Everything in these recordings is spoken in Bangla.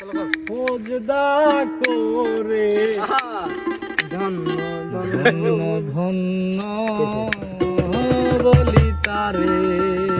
খোঁজদা করে ধন্য ধন্য ধন্য। বলি তারে।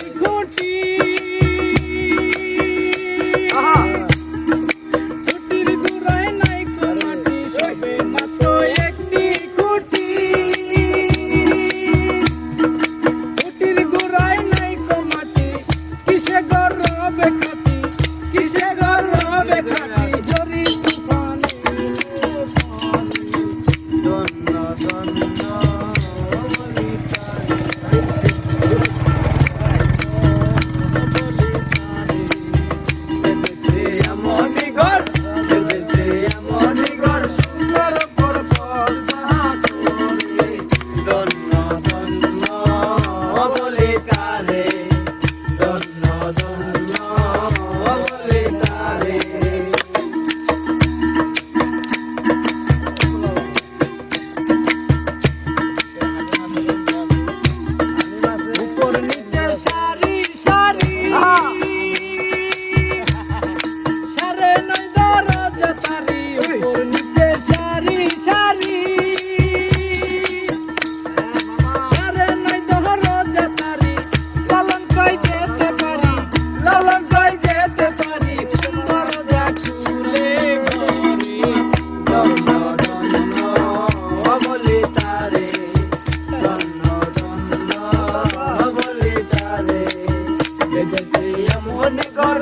বেঁধেছে এমন ঘর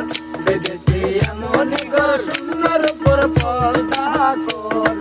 বেঁধেছে এমন ঘর সুন্দর উপর পর্দা কর